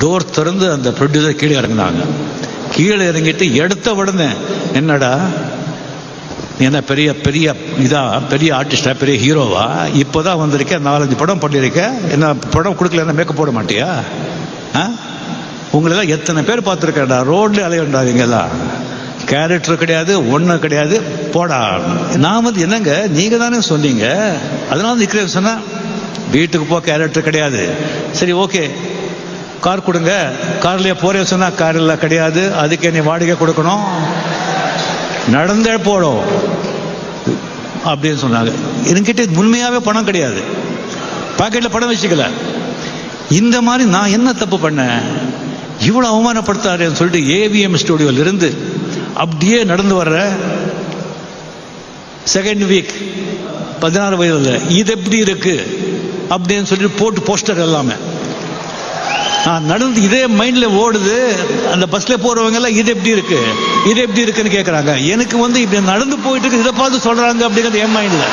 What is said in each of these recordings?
Door திறந்து அந்த producer கீழே இறங்குனாங்க. கீழே இறங்கிட்டு எடுத்த உடனே என்னடா? நீ என்ன பெரிய பெரிய இதா பெரிய ஆர்டிஸ்டா பெரிய ஹீரோவா இப்போதான் வந்திருக்க நாலஞ்சு படம் பண்ணியிருக்க என்ன படம் கொடுக்கல மேக்கப் போட மாட்டியா? ஆ? உங்களெல்லாம் எத்தனை பேர் பார்த்துருக்கேன்டா? ரோட்ல அலையண்டாதீங்கெல்லாம் கேரக்டர் கிடையாது ஒன்றும் கிடையாது. போடா. நான் வந்து என்னங்க? நீங்கள் தானே சொன்னீங்க? அதனால நிற்கிறேன் சொன்னால் வீட்டுக்கு போ கேரக்டர் கிடையாது. சரி ஓகே கார் கொடுங்க. கார்லேயே போறே சொன்னா கார் எல்லாம் கிடையாது. அதுக்கு நீ வாடகை கொடுக்கணும். நடந்தே போடும் அப்படின்னு சொன்னாங்க. என்கிட்ட உண்மையாவே பணம் கிடையாது. பாக்கெட்ல பணம் வச்சுக்கல. இந்த மாதிரி நான் என்ன தப்பு பண்ணேன்? இவ்வளவு அவமானப்படுத்தாருன்னு சொல்லிட்டு ஏவிஎம் ஸ்டுடியோல இருந்து அப்படியே நடந்து வர்ற செகண்ட் வீக் பதினாறு வயதுல இது எப்படி இருக்கு? அப்படின்னு சொல்லிட்டு போட்டு போஸ்டர் எல்லாமே. நடந்து இதே மைண்ட்ல ஓடுது. அந்த பஸ்ல போறவங்க எல்லாம் இது எப்படி இருக்கு? இது எப்படி இருக்குன்னு கேக்குறாங்க. எனக்கு வந்து இப்படி நடந்து போயிட்டு இருக்கு இதை பார்த்து சொல்றாங்க அப்படிங்கிறது என் மைண்ட்ல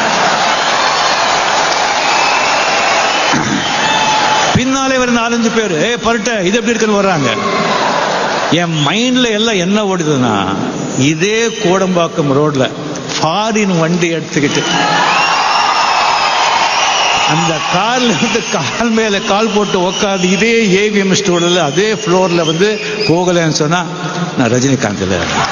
பின்னாலே ஒரு நாலஞ்சு பேர் ஏ பருட்ட இது எப்படி இருக்குன்னு வர்றாங்க. என் மைண்ட்ல எல்லாம் என்ன ஓடுதுன்னா இதே கோடம்பாக்கம் ரோட்ல ஃபாரின் வண்டி எடுத்துக்கிட்டு அந்த கால்ல வந்து கால் மேலே கால் போட்டு உட்காந்து இதே ஏவிஎம் ஸ்டோர்ல அதே ஃப்ளோரில் வந்து போகலைன்னு சொன்னால் நான் ரஜினிகாந்தில் இருக்கேன்.